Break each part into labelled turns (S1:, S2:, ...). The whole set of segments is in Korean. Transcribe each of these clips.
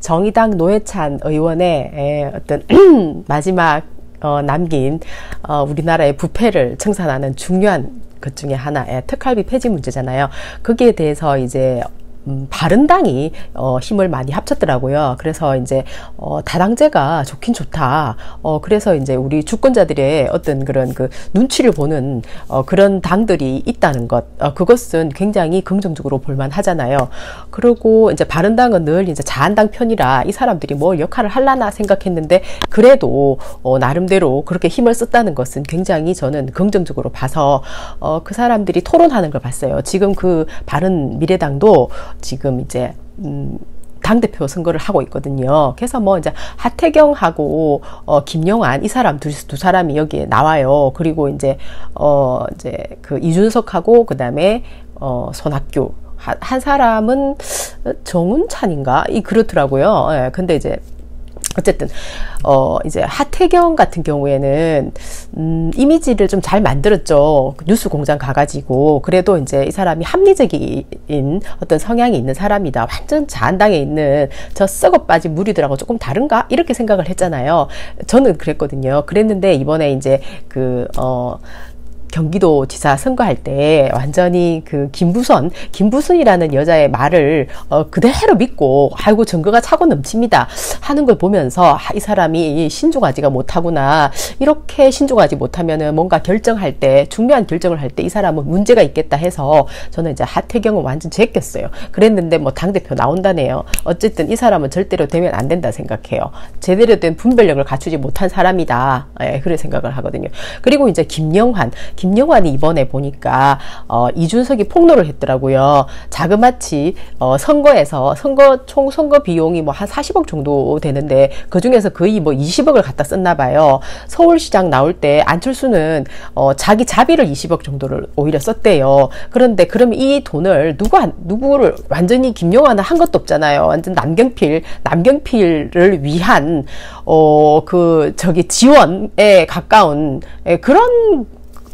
S1: 정의당 노회찬 의원의 어떤 마지막 어, 남긴 어, 우리나라의 부패를 청산하는 중요한 것 중에 하나의 특활비 폐지 문제잖아요. 거기에 대해서 이제 음, 바른당이 어, 힘을 많이 합쳤더라고요. 그래서 이제 어, 다당제가 좋긴 좋다. 어, 그래서 이제 우리 주권자들의 어떤 그런 그 눈치를 보는 어, 그런 당들이 있다는 것, 어, 그것은 굉장히 긍정적으로 볼만하잖아요. 그리고 이제 바른당은 늘 이제 자한당 편이라 이 사람들이 뭘 역할을 할라나 생각했는데 그래도 어, 나름대로 그렇게 힘을 썼다는 것은 굉장히 저는 긍정적으로 봐서 어, 그 사람들이 토론하는 걸 봤어요. 지금 그 바른 미래당도 지금 이제 음, 당대표 선거를 하고 있거든요. 그래서 뭐 이제 하태경하고 어 김영환 이 사람 두, 두 사람이 여기에 나와요. 그리고 이제 어 이제 그 이준석하고 그다음에 어 손학규 한, 한 사람은 정운찬인가 이 그렇더라고요. 예. 근데 이제 어쨌든 어 이제 하태경 같은 경우에는 음 이미지를 좀 잘 만들었죠. 뉴스 공장 가가지고. 그래도 이제 이 사람이 합리적인 어떤 성향이 있는 사람이다. 완전 자한당에 있는 저 썩어 빠진 무리들하고 조금 다른가? 이렇게 생각을 했잖아요. 저는 그랬거든요. 그랬는데 이번에 이제 그어 경기도 지사 선거할 때 완전히 그 김부선, 김부선이라는 여자의 말을 어, 그대로 믿고 아이고 증거가 차고 넘칩니다 하는 걸 보면서 아, 이 사람이 신중하지가 못하구나 이렇게 신중하지 못하면은 뭔가 결정할 때 중요한 결정을 할 때 이 사람은 문제가 있겠다 해서 저는 이제 하태경은 완전 제꼈어요. 그랬는데 뭐 당대표 나온다네요. 어쨌든 이 사람은 절대로 되면 안 된다 생각해요. 제대로 된 분별력을 갖추지 못한 사람이다. 예, 그래 생각을 하거든요. 그리고 이제 김영환, 김 영환이 이번에 보니까 어, 이준석이 폭로를 했더라고요. 자그마치 어, 선거에서 선거 총 선거 비용이 뭐 한 40억 정도 되는데 그 중에서 거의 뭐 20억을 갖다 썼나 봐요. 서울시장 나올 때 안철수는 어, 자기 자비를 20억 정도를 오히려 썼대요. 그런데 그럼 이 돈을 누가 누구를 완전히 김영환은 한 것도 없잖아요. 완전 남경필 남경필을 위한 어 그 저기 지원에 가까운 예, 그런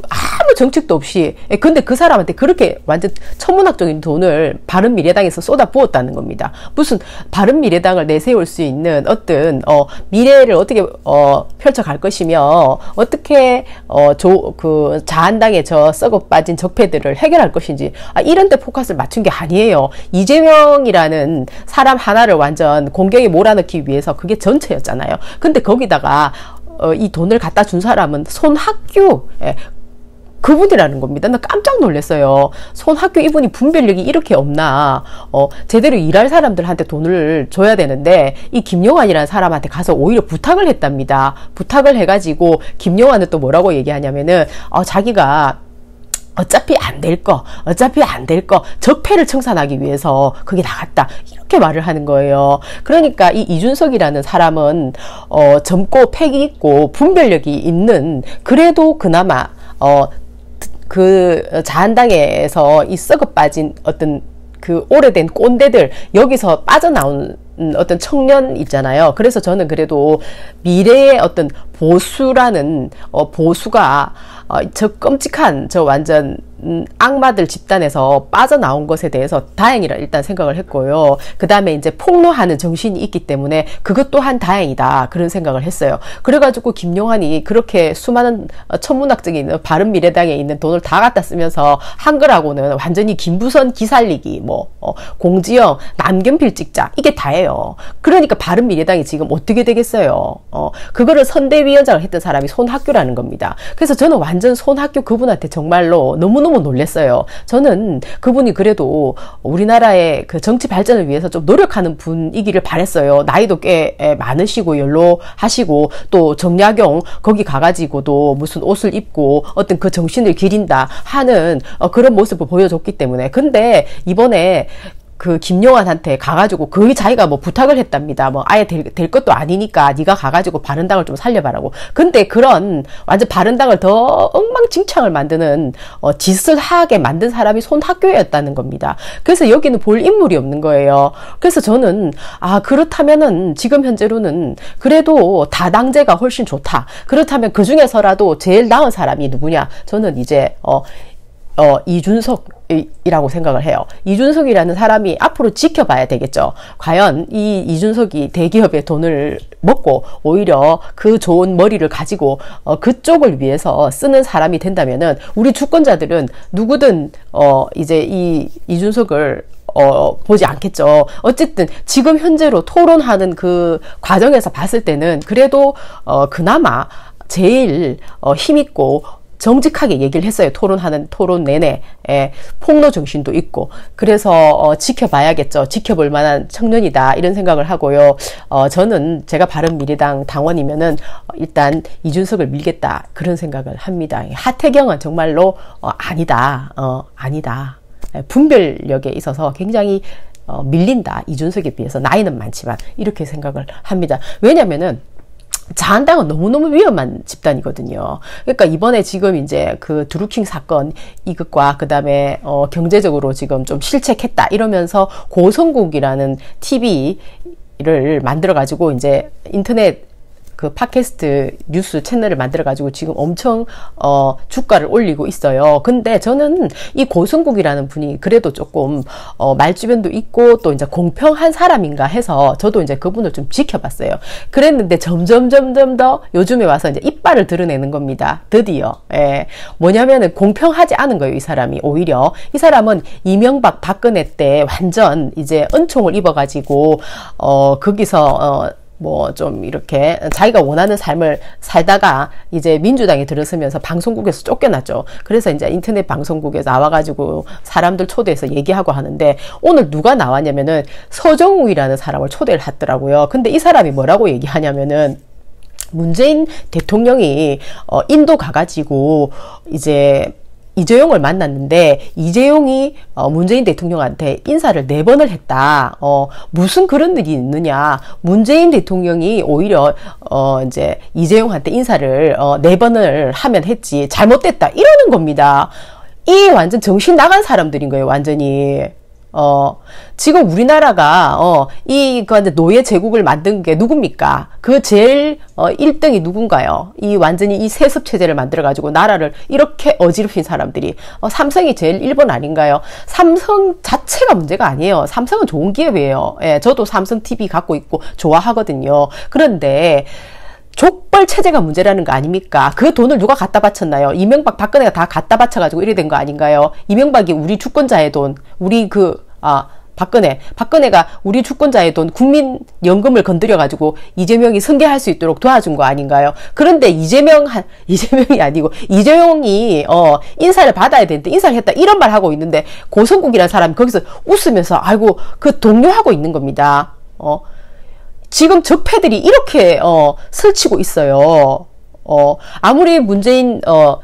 S1: 아무 정책도 없이 예, 근데 그 사람한테 그렇게 완전 천문학적인 돈을 바른 미래당에서 쏟아 부었다는 겁니다. 무슨 바른 미래당을 내세울 수 있는 어떤 어 미래를 어떻게 어 펼쳐갈 것이며 어떻게 어그 자한당의 저 썩어 빠진 적폐들을 해결할 것인지 아, 이런 데 포커스를 맞춘 게 아니에요. 이재명이라는 사람 하나를 완전 공경에 몰아넣기 위해서 그게 전체였잖아요. 근데 거기다가 어, 이 돈을 갖다 준 사람은 손학규 예, 그분이라는 겁니다. 나 깜짝 놀랐어요. 손학교 이분이 분별력이 이렇게 없나. 어, 제대로 일할 사람들한테 돈을 줘야 되는데, 이 김용환이라는 사람한테 가서 오히려 부탁을 했답니다. 부탁을 해가지고, 김용환은 또 뭐라고 얘기하냐면은, 어, 자기가 어차피 안 될 거, 어차피 안 될 거, 적폐를 청산하기 위해서 그게 나갔다. 이렇게 말을 하는 거예요. 그러니까 이 이준석이라는 사람은, 어, 젊고 패기 있고 분별력이 있는, 그래도 그나마, 어, 그 자한당에서 이 썩어 빠진 어떤 그 오래된 꼰대들 여기서 빠져나온 어떤 청년 있잖아요. 그래서 저는 그래도 미래의 어떤 보수라는 어 보수가 어, 저 끔찍한 저 완전 음, 악마들 집단에서 빠져나온 것에 대해서 다행이라 일단 생각을 했고요. 그 다음에 이제 폭로하는 정신이 있기 때문에 그것 또한 다행이다 그런 생각을 했어요. 그래가지고 김용환이 그렇게 수많은 어, 천문학적인 바른 미래당에 있는 돈을 다 갖다 쓰면서 한글하고는 완전히 김부선 기살리기 뭐 어, 공지영 남경필 찍자 이게 다예요. 그러니까 바른 미래당이 지금 어떻게 되겠어요? 어, 그거를 선대위 원장을 했던 사람이 손학규라는 겁니다. 그래서 저는 완전 손학규 그분한테 정말로 너무너무 너무 놀랬어요. 저는 그분이 그래도 우리나라의 그 정치 발전을 위해서 좀 노력하는 분이기를 바랬어요. 나이도 꽤 많으시고 연로하시고 또 정약용 거기 가가지고도 무슨 옷을 입고 어떤 그 정신을 기린다 하는 어, 그런 모습을 보여줬기 때문에 근데 이번에 그 김용환한테 가가지고 그 자기가 뭐 부탁을 했답니다. 뭐 아예 될, 될 것도 아니니까 네가 가가지고 바른당을 좀 살려봐라고. 근데 그런 완전 바른당을 더 엉망진창을 만드는 어, 짓을 하게 만든 사람이 손학교였다는 겁니다. 그래서 여기는 볼 인물이 없는 거예요. 그래서 저는 아 그렇다면은 지금 현재로는 그래도 다당제가 훨씬 좋다. 그렇다면 그 중에서라도 제일 나은 사람이 누구냐? 저는 이제 어, 어 이준석 이라고 생각을 해요. 이준석이라는 사람이 앞으로 지켜봐야 되겠죠. 과연 이 이준석이 대기업의 돈을 먹고 오히려 그 좋은 머리를 가지고 어, 그쪽을 위해서 쓰는 사람이 된다면은 우리 주권자들은 누구든 어 이제 이 이준석을 어, 보지 않겠죠. 어쨌든 지금 현재로 토론하는 그 과정에서 봤을 때는 그래도 어, 그나마 제일 어, 힘있고 정직하게 얘기를 했어요. 토론하는 토론 내내 예, 폭로 정신도 있고 그래서 어, 지켜봐야겠죠. 지켜볼 만한 청년이다 이런 생각을 하고요. 어, 저는 제가 바른미래당 당원이면은 어, 일단 이준석을 밀겠다 그런 생각을 합니다. 하태경은 정말로 어, 아니다, 어, 아니다. 예, 분별력에 있어서 굉장히 어, 밀린다 이준석에 비해서 나이는 많지만 이렇게 생각을 합니다. 왜냐면은 자한당은 너무너무 위험한 집단이거든요. 그러니까 이번에 지금 이제 그 드루킹 사건 이것과 그 다음에 어 경제적으로 지금 좀 실책했다 이러면서 고성국이라는 TV를 만들어 가지고 이제 인터넷 그 팟캐스트 뉴스 채널을 만들어 가지고 지금 엄청 어 주가를 올리고 있어요. 근데 저는 이 고승국이라는 분이 그래도 조금 어 말주변도 있고 또 이제 공평한 사람인가 해서 저도 이제 그분을 좀 지켜봤어요. 그랬는데 점점 점점 더 요즘에 와서 이제 이빨을 드러내는 겁니다. 드디어 예. 뭐냐면은 공평하지 않은 거예요. 이 사람이 오히려 이 사람은 이명박 박근혜 때 완전 이제 은총을 입어가지고 어 거기서 어 뭐 좀 이렇게 자기가 원하는 삶을 살다가 이제 민주당에 들어서면서 방송국에서 쫓겨났죠. 그래서 이제 인터넷 방송국에서 나와가지고 사람들 초대해서 얘기하고 하는데 오늘 누가 나왔냐면은 서정욱이라는 사람을 초대를 했더라고요. 근데 이 사람이 뭐라고 얘기하냐면은 문재인 대통령이 어 인도 가가지고 이제 이재용을 만났는데 이재용이 어, 문재인 대통령한테 인사를 네 번을 했다. 어, 무슨 그런 일이 있느냐? 문재인 대통령이 오히려 어, 이제 이재용한테 인사를 어, 네 번을 하면 했지 잘못됐다 이러는 겁니다. 이 완전 정신 나간 사람들인 거예요, 완전히. 어, 지금 우리나라가, 어, 이, 그, 노예 제국을 만든 게 누굽니까? 그 제일, 어, 1등이 누군가요? 이 완전히 이 세습 체제를 만들어가지고 나라를 이렇게 어지럽힌 사람들이, 어, 삼성이 제일 1번 아닌가요? 삼성 자체가 문제가 아니에요. 삼성은 좋은 기업이에요. 예, 저도 삼성 TV 갖고 있고 좋아하거든요. 그런데, 족벌 체제가 문제라는 거 아닙니까? 그 돈을 누가 갖다 바쳤나요? 이명박, 박근혜가 다 갖다 바쳐가지고 이래 된 거 아닌가요? 이명박이 우리 주권자의 돈, 우리 그, 아, 박근혜, 박근혜가 우리 주권자의 돈, 국민연금을 건드려가지고 이재명이 승계할 수 있도록 도와준 거 아닌가요? 그런데 이재명, 이재명이 아니고, 이재용이, 어, 인사를 받아야 되는데, 인사를 했다, 이런 말 하고 있는데, 고성국이라는 사람이 거기서 웃으면서, 아이고, 그 동료하고 있는 겁니다. 어, 지금 적폐들이 이렇게 어, 설치고 있어요. 어, 아무리 문재인 어,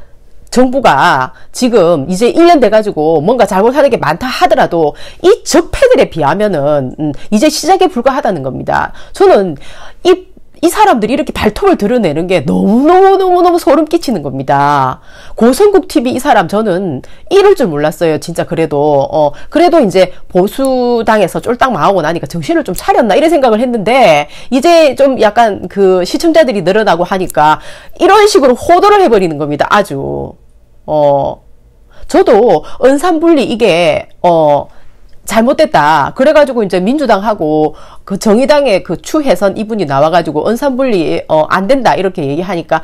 S1: 정부가 지금 이제 1년 돼가지고 뭔가 잘못하는 게 많다 하더라도 이 적폐들에 비하면은 음, 이제 시작에 불과하다는 겁니다. 저는 이 이 사람들이 이렇게 발톱을 드러내는 게 너무너무너무너무 소름 끼치는 겁니다. 고성국 TV 이 사람 저는 이럴 줄 몰랐어요. 진짜 그래도, 어, 그래도 이제 보수당에서 쫄딱 망하고 나니까 정신을 좀 차렸나 이런 생각을 했는데, 이제 좀 약간 그 시청자들이 늘어나고 하니까 이런 식으로 호도를 해버리는 겁니다. 아주. 어, 저도 은산분리 이게, 어, 잘못됐다. 그래가지고 이제 민주당하고 그 정의당의 그 추혜선 이분이 나와가지고 언산분리 어, 안 된다 이렇게 얘기하니까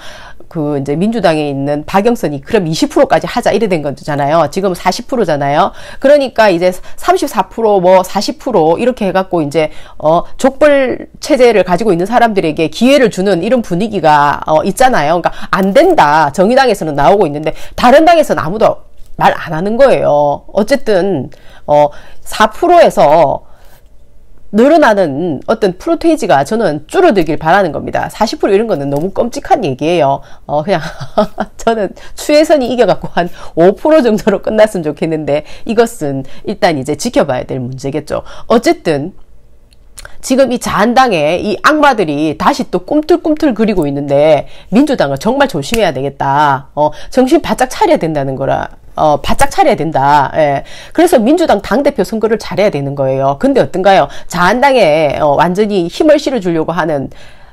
S1: 그 이제 민주당에 있는 박영선이 그럼 20%까지 하자 이래 된 거잖아요. 지금 40%잖아요. 그러니까 이제 34%뭐 40% 이렇게 해갖고 이제 어 족벌 체제를 가지고 있는 사람들에게 기회를 주는 이런 분위기가 어 있잖아요. 그러니까 안 된다. 정의당에서는 나오고 있는데 다른 당에서는 아무도 말 안 하는 거예요. 어쨌든 어 4%에서 늘어나는 어떤 프로테이지가 저는 줄어들길 바라는 겁니다. 40% 이런 거는 너무 끔찍한 얘기예요. 어, 그냥, 저는 추혜선이 이겨갖고 한 5% 정도로 끝났으면 좋겠는데, 이것은 일단 이제 지켜봐야 될 문제겠죠. 어쨌든, 지금 이 자한당의 이 악마들이 다시 또 꿈틀꿈틀 그리고 있는데, 민주당은 정말 조심해야 되겠다. 어, 정신 바짝 차려야 된다는 거라. 어, 바짝 차려야 된다. 예. 그래서 민주당 당대표 선거를 잘해야 되는 거예요. 근데 어떤가요? 자한당에 어, 완전히 힘을 실어주려고 하는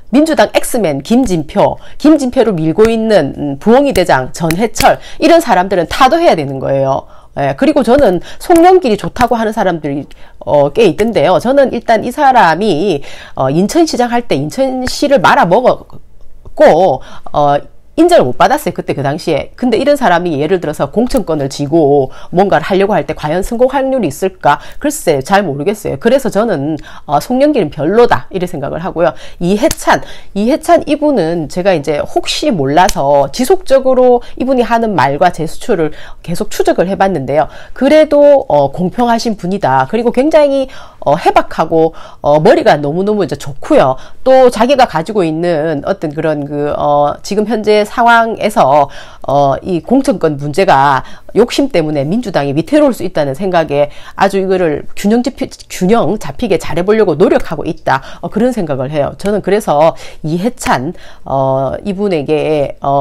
S1: 민주당 엑스맨 김진표, 김진표를 밀고 있는 음, 부엉이 대장 전해철 이런 사람들은 타도해야 되는 거예요. 예, 그리고 저는 송영길이 좋다고 하는 사람들이 어, 꽤 있던데요. 저는 일단 이 사람이 어, 인천시장 할 때 인천시를 말아 먹었고 어, 인정을 못 받았어요. 그때 그 당시에. 근데 이런 사람이 예를 들어서 공천권을 쥐고 뭔가를 하려고 할 때 과연 성공 확률이 있을까? 글쎄, 잘 모르겠어요. 그래서 저는, 어, 송영길은 별로다. 이렇게 생각을 하고요. 이해찬, 이해찬 이분은 제가 이제 혹시 몰라서 지속적으로 이분이 하는 말과 제스처를 계속 추적을 해봤는데요. 그래도, 어, 공평하신 분이다. 그리고 굉장히, 어, 해박하고, 어, 머리가 너무너무 이제 좋고요. 또 자기가 가지고 있는 어떤 그런 그, 어, 지금 현재 상황에서 어, 이 공천권 문제가 욕심 때문에 민주당이 위태로울 수 있다는 생각에 아주 이거를 균형 잡히, 균형 잡히게 잘해보려고 노력하고 있다. 어, 그런 생각을 해요. 저는 그래서 이해찬 어, 이분에게 어,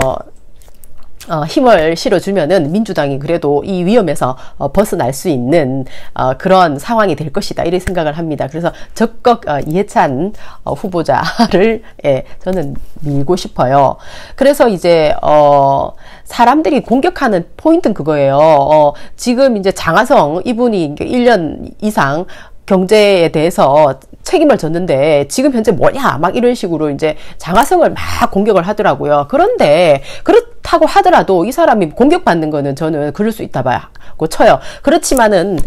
S1: 어, 힘을 실어주면은 민주당이 그래도 이 위험에서 어, 벗어날 수 있는 어, 그런 상황이 될 것이다 이렇게 생각을 합니다. 그래서 적극 어, 이해찬 어, 후보자를 예, 저는 밀고 싶어요. 그래서 이제 어, 사람들이 공격하는 포인트는 그거예요. 어, 지금 이제 장하성 이분이 1년 이상 경제에 대해서 책임을 졌는데 지금 현재 뭐냐 막 이런 식으로 이제 장하성을 막 공격을 하더라고요. 그런데 그렇 다고 하더라도 이 사람이 공격받는 거는 저는 그럴 수 있다 봐고 쳐요. 그렇지만은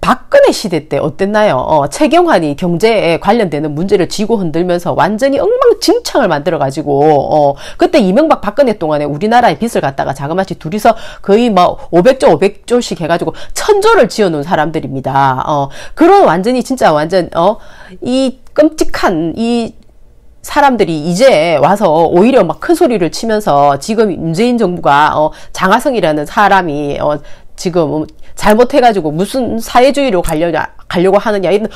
S1: 박근혜 시대 때 어땠나요? 어, 최경환이 경제에 관련되는 문제를 쥐고 흔들면서 완전히 엉망진창을 만들어가지고, 어, 그때 이명박 박근혜 동안에 우리나라의 빚을 갖다가 자그마치 둘이서 거의 뭐 500조, 500조씩 해가지고 천조를 지어놓은 사람들입니다. 어, 그런 완전히 진짜 완전, 어, 이 끔찍한 이 사람들이 이제 와서 오히려 막 큰 소리를 치면서 지금 문재인 정부가 어, 장하성이라는 사람이 어, 지금 잘못해가지고 무슨 사회주의로 가려냐, 가려고 하느냐, 이런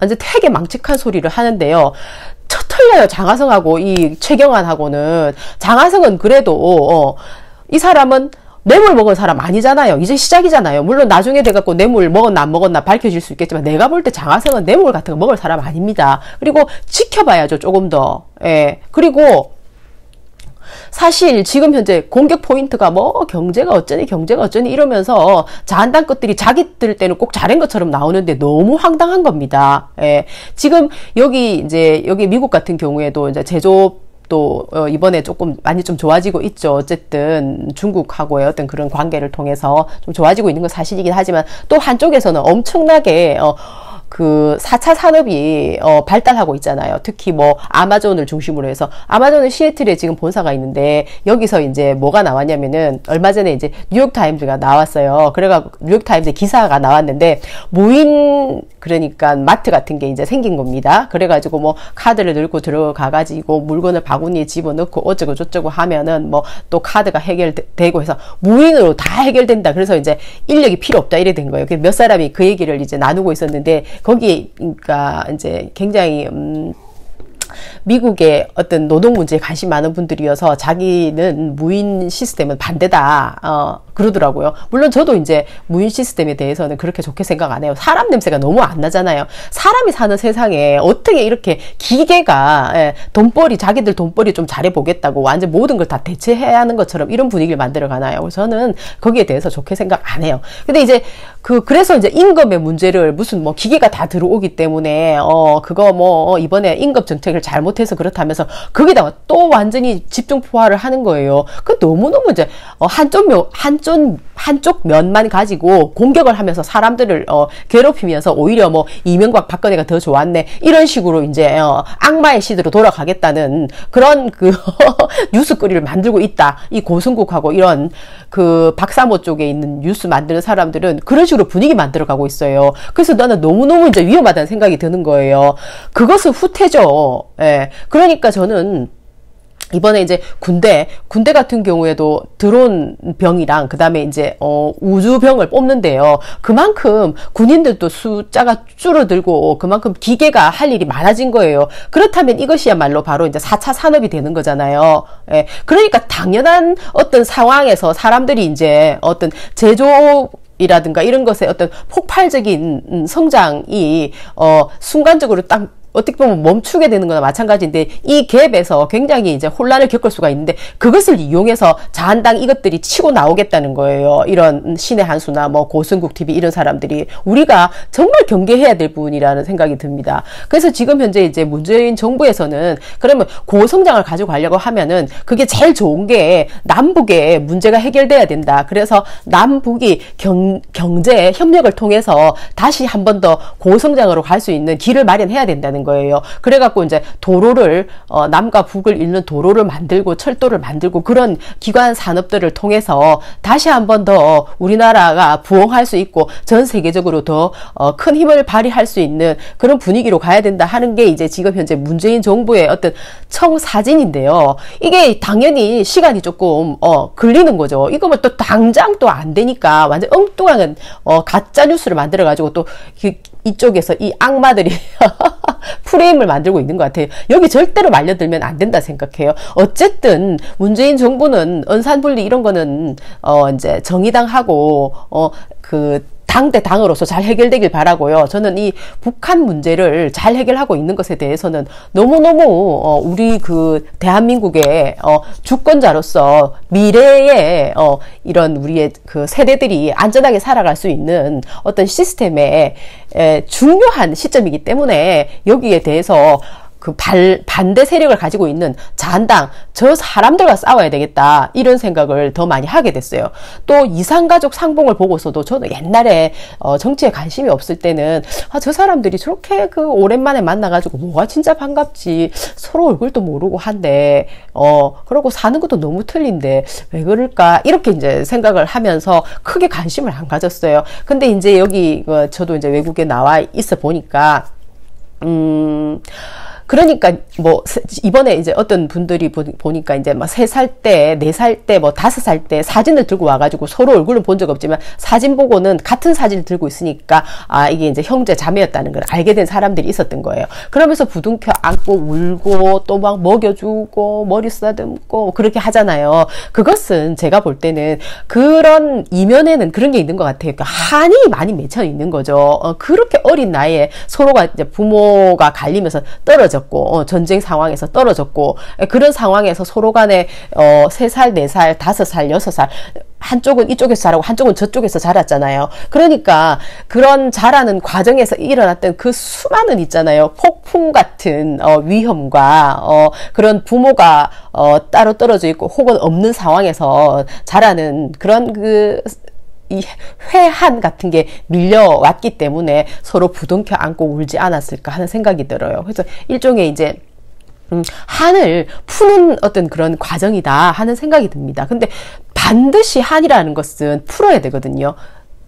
S1: 완전 되게 망측한 소리를 하는데요. 첫 틀려요, 장하성하고 이 최경환하고는. 장하성은 그래도, 어, 이 사람은 뇌물 먹은 사람 아니잖아요. 이제 시작이잖아요. 물론 나중에 돼갖고 뇌물 먹었나 안 먹었나 밝혀질 수 있겠지만 내가 볼 때 장하성은 뇌물 같은 거 먹을 사람 아닙니다. 그리고 지켜봐야죠, 조금 더. 예. 그리고 사실 지금 현재 공격 포인트가 뭐 경제가 어쩌니 경제가 어쩌니 이러면서 자한당 것들이 자기들 때는 꼭 잘한 것처럼 나오는데 너무 황당한 겁니다. 예. 지금 여기 이제 여기 미국 같은 경우에도 이제 제조업 또 어, 이번에 조금 많이 좀 좋아지고 있죠. 어쨌든 중국하고의 어떤 그런 관계를 통해서 좀 좋아지고 있는 건 사실이긴 하지만 또 한쪽에서는 엄청나게 어, 그 4차 산업이 어, 발달하고 있잖아요. 특히 뭐 아마존을 중심으로 해서 아마존은 시애틀에 지금 본사가 있는데 여기서 이제 뭐가 나왔냐면은 얼마 전에 이제 뉴욕 타임즈가 나왔어요. 그래가 뉴욕 타임즈 기사가 나왔는데 무인 그러니까 마트 같은 게 이제 생긴 겁니다. 그래가지고 뭐 카드를 넣고 들어가가지고 물건을 바구니에 집어넣고 어쩌고 저쩌고 하면은 뭐 또 카드가 해결되고 해서 무인으로 다 해결된다. 그래서 이제 인력이 필요 없다 이래 된 거예요. 몇 사람이 그 얘기를 이제 나누고 있었는데 거기에 그러니까 이제 굉장히 음 미국의 어떤 노동 문제에 관심 많은 분들이어서 자기는 무인 시스템은 반대다. 어, 그러더라고요. 물론 저도 이제 무인 시스템에 대해서는 그렇게 좋게 생각 안 해요. 사람 냄새가 너무 안 나잖아요. 사람이 사는 세상에 어떻게 이렇게 기계가 예, 돈벌이 자기들 돈벌이 좀 잘해 보겠다고 완전 모든 걸 다 대체해야 하는 것처럼 이런 분위기를 만들어 가나요? 저는 거기에 대해서 좋게 생각 안 해요. 근데 이제 그 그래서 이제 임금의 문제를 무슨 뭐 기계가 다 들어오기 때문에 어 그거 뭐 이번에 임금 정책을 잘못해서 그렇다면서 거기다가 또 완전히 집중 포화를 하는 거예요. 그 너무 너무 이제 어 한쪽 면 한쪽 한쪽, 면만 가지고 공격을 하면서 사람들을 어, 괴롭히면서 오히려 뭐 이명박 박근혜가 더 좋았네. 이런 식으로 이제 어, 악마의 시대로 돌아가겠다는 그런 그 뉴스거리를 만들고 있다. 이 고승국하고 이런 그 박사모 쪽에 있는 뉴스 만드는 사람들은 그런 식으로 분위기 만들어 가고 있어요. 그래서 나는 너무너무 이제 위험하다는 생각이 드는 거예요. 그것은 후퇴죠 예 그러니까 저는 이번에 이제 군대 군대 같은 경우에도 드론 병이랑 그다음에 이제 어 우주 병을 뽑는데요. 그만큼 군인들도 숫자가 줄어들고 그만큼 기계가 할 일이 많아진 거예요. 그렇다면 이것이야말로 바로 이제 4차 산업이 되는 거잖아요. 예. 그러니까 당연한 어떤 상황에서 사람들이 이제 어떤 제조 이라든가 이런 것에 어떤 폭발적인 성장이 어 순간적으로 딱 어떻게 보면 멈추게 되는 거나 마찬가지인데 이 갭에서 굉장히 이제 혼란을 겪을 수가 있는데 그것을 이용해서 자한당 이것들이 치고 나오겠다는 거예요. 이런 신의 한수나 뭐 고승국 TV 이런 사람들이 우리가 정말 경계해야 될 부분이라는 생각이 듭니다. 그래서 지금 현재 이제 문재인 정부에서는 그러면 고성장을 가지고 가려고 하면은 그게 제일 좋은 게 남북의 문제가 해결돼야 된다. 그래서 남북이 경, 경제 협력을 통해서 다시 한 번 더 고성장으로 갈 수 있는 길을 마련해야 된다는 거예요. 그래갖고 이제 도로를 어, 남과 북을 잇는 도로를 만들고 철도를 만들고 그런 기관 산업들을 통해서 다시 한 번 더 우리나라가 부흥할 수 있고 전 세계적으로 더큰 어, 힘을 발휘할 수 있는 그런 분위기로 가야 된다 하는 게 이제 지금 현재 문재인 정부의 어떤 청사진인데요. 이게 당연히 시간이 조금 어, 걸리는 거죠. 이거 뭐 또 당장 또 안 되니까 완전 엉뚱한 어, 가짜 뉴스를 만들어 가지고 또 이쪽에서 이 악마들이 프레임을 만들고 있는 것 같아요. 여기 절대로 말려들면 안 된다 생각해요. 어쨌든 문재인 정부는 언산분리 이런 거는 어 이제 정의당하고 어그 당 대 당으로서 잘 해결되길 바라고요. 저는 이 북한 문제를 잘 해결하고 있는 것에 대해서는 너무너무 어 우리 그 대한민국의 어 주권자로서 미래의 어 이런 우리의 그 세대들이 안전하게 살아갈 수 있는 어떤 시스템의 중요한 시점이기 때문에 여기에 대해서 그 발, 반대 세력을 가지고 있는 자한당, 저 사람들과 싸워야 되겠다. 이런 생각을 더 많이 하게 됐어요. 또 이상가족 상봉을 보고서도 저는 옛날에 어, 정치에 관심이 없을 때는 아, 저 사람들이 저렇게 그 오랜만에 만나가지고 뭐가 진짜 반갑지. 서로 얼굴도 모르고 한데, 어, 그러고 사는 것도 너무 틀린데 왜 그럴까? 이렇게 이제 생각을 하면서 크게 관심을 안 가졌어요. 근데 이제 여기, 어, 저도 이제 외국에 나와 있어 보니까, 음, 그러니까 뭐 이번에 이제 어떤 분들이 보니까 이제 막 세 살 때, 네 살 때, 뭐 다섯 살 때 사진을 들고 와가지고 서로 얼굴은 본 적 없지만 사진 보고는 같은 사진을 들고 있으니까 아 이게 이제 형제 자매였다는 걸 알게 된 사람들이 있었던 거예요. 그러면서 부둥켜 안고 울고 또 막 먹여주고 머리 쓰다듬고 그렇게 하잖아요. 그것은 제가 볼 때는 그런 이면에는 그런 게 있는 것 같아요. 그러니까 한이 많이 맺혀 있는 거죠. 어, 그렇게 어린 나이에 서로가 이제 부모가 갈리면서 떨어져. 떨어졌고 어, 전쟁 상황에서 떨어졌고 그런 상황에서 서로 간에 어, 3살, 4살, 5살, 6살 한쪽은 이쪽에서 자라고 한쪽은 저쪽에서 자랐잖아요. 그러니까 그런 자라는 과정에서 일어났던 그 수많은 있잖아요. 폭풍 같은 어, 위험과 어, 그런 부모가 어, 따로 떨어져 있고 혹은 없는 상황에서 자라는 그런 그 이 회한 같은 게 밀려왔기 때문에 서로 부둥켜 안고 울지 않았을까 하는 생각이 들어요. 그래서 일종의 이제 음, 한을 푸는 어떤 그런 과정이다 하는 생각이 듭니다. 근데 반드시 한이라는 것은 풀어야 되거든요.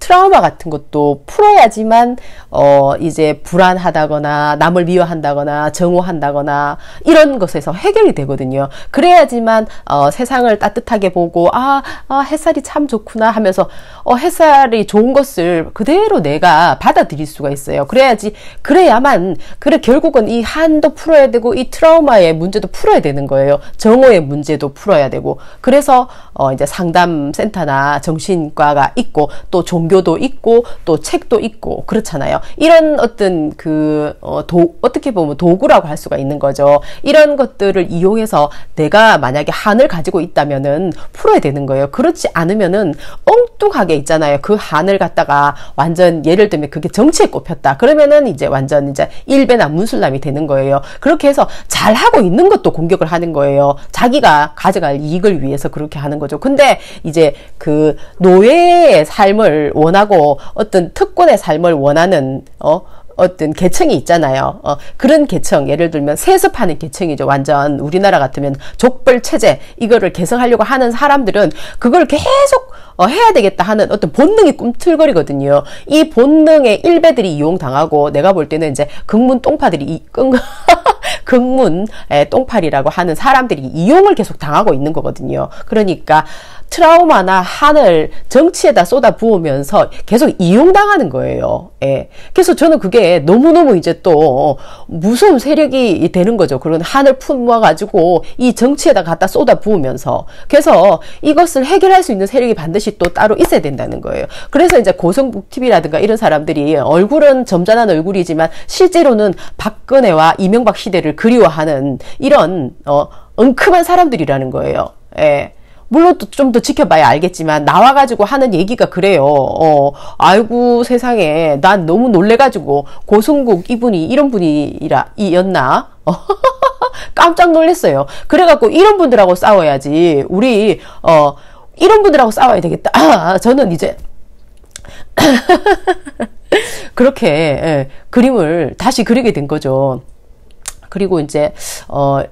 S1: 트라우마 같은 것도 풀어야지만 어 이제 불안하다거나 남을 미워한다거나 정오한다거나 이런 것에서 해결이 되거든요. 그래야지만 어 세상을 따뜻하게 보고 아, 아 햇살이 참 좋구나 하면서 어 햇살이 좋은 것을 그대로 내가 받아들일 수가 있어요. 그래야지 그래야만 그래 결국은 이 한도 풀어야 되고 이 트라우마의 문제도 풀어야 되는 거예요. 정오의 문제도 풀어야 되고 그래서 어 이제 상담 센터나 정신과가 있고 또 종교 종교도 있고 또 책도 있고 그렇잖아요. 이런 어떤 그 어, 도, 어떻게 보면 도구라고 할 수가 있는 거죠. 이런 것들을 이용해서 내가 만약에 한을 가지고 있다면은 풀어야 되는 거예요. 그렇지 않으면은 엉뚱하게 있잖아요. 그 한을 갖다가 완전 예를 들면 그게 정치에 꼽혔다. 그러면은 이제 완전 이제 일배나 문술남이 되는 거예요. 그렇게 해서 잘 하고 있는 것도 공격을 하는 거예요. 자기가 가져갈 이익을 위해서 그렇게 하는 거죠. 근데 이제 그 노예의 삶을 원하고 어떤 특권의 삶을 원하는 어 어떤 계층이 있잖아요. 어, 그런 계층, 예를 들면 세습하는 계층이죠. 완전 우리나라 같으면 족벌 체제 이거를 개성하려고 하는 사람들은 그걸 계속 어, 해야 되겠다 하는 어떤 본능이 꿈틀거리거든요. 이 본능의 일배들이 이용당하고 내가 볼 때는 이제 극문 똥파들이 이, 극문 똥팔이라고 하는 사람들이 이용을 계속 당하고 있는 거거든요. 그러니까 트라우마나 한을 정치에다 쏟아 부으면서 계속 이용당하는 거예요. 예. 그래서 저는 그게 너무너무 이제 또 무서운 세력이 되는 거죠. 그런 한을 품어가지고 이 정치에다 갖다 쏟아 부으면서. 그래서 이것을 해결할 수 있는 세력이 반드시 또 따로 있어야 된다는 거예요. 그래서 이제 고성북 TV라든가 이런 사람들이 얼굴은 점잖은 얼굴이지만 실제로는 박근혜와 이명박 시대를 그리워하는 이런, 어, 엉큼한 사람들이라는 거예요. 예. 물론 또좀더 지켜봐야 알겠지만 나와가지고 하는 얘기가 그래요. 어, 아이고 세상에 난 너무 놀래가지고 고승국 이분이 이런 분이라 이었나? 어, 깜짝 놀랐어요. 그래갖고 이런 분들하고 싸워야지. 우리 어 이런 분들하고 싸워야 되겠다. 아, 저는 이제 그렇게 예, 그림을 다시 그리게 된 거죠. 그리고 이제 어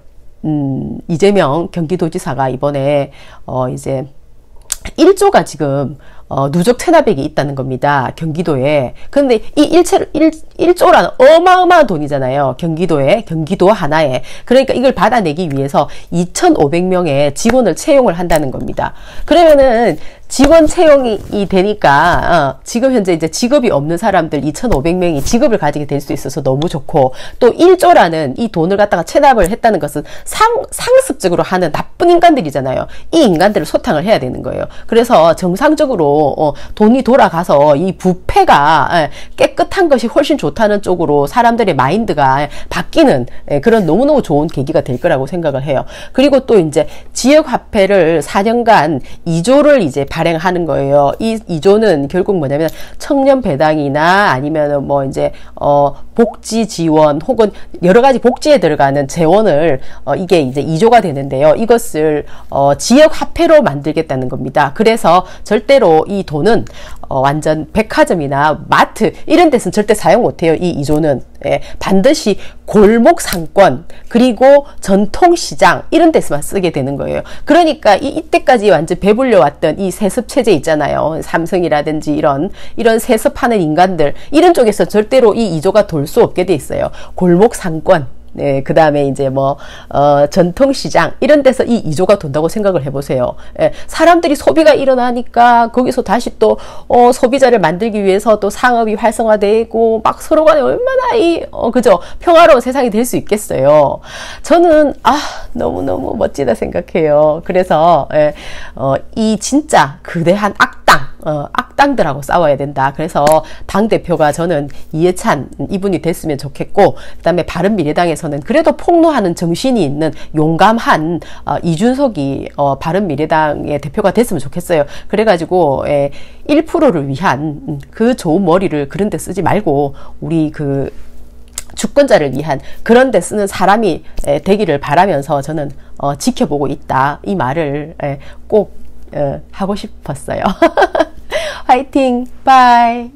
S1: 음, 이재명 경기도지사가 이번에 어 이제 1조가 지금 어, 누적 체납액이 있다는 겁니다. 경기도에. 근데 이 1채, 1, 1조라는 어마어마한 돈이잖아요. 경기도에, 경기도 하나에. 그러니까 이걸 받아내기 위해서 2,500명의 직원을 채용을 한다는 겁니다. 그러면은 직원 채용이 되니까 어, 지금 현재 이제 직업이 없는 사람들 2,500명이 직업을 가지게 될 수 있어서 너무 좋고 또 1조라는 이 돈을 갖다가 체납을 했다는 것은 상, 상습적으로 하는 나쁜 인간들이잖아요. 이 인간들을 소탕을 해야 되는 거예요. 그래서 정상적으로 어, 돈이 돌아가서 이 부패가 예, 깨끗한 것이 훨씬 좋다는 쪽으로 사람들의 마인드가 바뀌는 예, 그런 너무너무 좋은 계기가 될 거라고 생각을 해요. 그리고 또 이제 지역 화폐를 4년간 2조를 이제 발행하는 거예요. 이 2조는 결국 뭐냐면 청년 배당이나 아니면 뭐 이제 어 복지 지원 혹은 여러 가지 복지에 들어가는 재원을 어 이게 이제 2조가 되는데요. 이것을 어 지역 화폐로 만들겠다는 겁니다. 그래서 절대로 이 돈은 어, 완전 백화점이나 마트 이런 데서는 절대 사용 못해요. 이 2조는 예, 반드시 골목 상권 그리고 전통 시장 이런 데서만 쓰게 되는 거예요. 그러니까 이 이때까지 완전 배불려 왔던 이 세습 체제 있잖아요. 삼성이라든지 이런 이런 세습하는 인간들 이런 쪽에서 절대로 이 2조가 돌 수 없게 돼 있어요. 골목 상권 네, 그 다음에 이제 뭐, 어, 전통시장, 이런 데서 이 2조가 돈다고 생각을 해보세요. 예, 사람들이 소비가 일어나니까 거기서 다시 또, 어, 소비자를 만들기 위해서 또 상업이 활성화되고, 막 서로 간에 얼마나 이, 어, 그죠? 평화로운 세상이 될 수 있겠어요. 저는, 아, 너무너무 멋지다 생각해요. 그래서, 예, 어, 이 진짜 그대한 악당, 어, 악당들하고 싸워야 된다. 그래서 당 대표가 저는 이해찬 이분이 됐으면 좋겠고, 그다음에 바른 미래당에서는 그래도 폭로하는 정신이 있는 용감한 어, 이준석이 어, 바른 미래당의 대표가 됐으면 좋겠어요. 그래가지고 예, 1%를 위한 음, 그 좋은 머리를 그런 데 쓰지 말고 우리 그 주권자를 위한 그런 데 쓰는 사람이 되기를 바라면서 저는 어, 지켜보고 있다. 이 말을 꼭 어, 하고 싶었어요. 화이팅! 바이!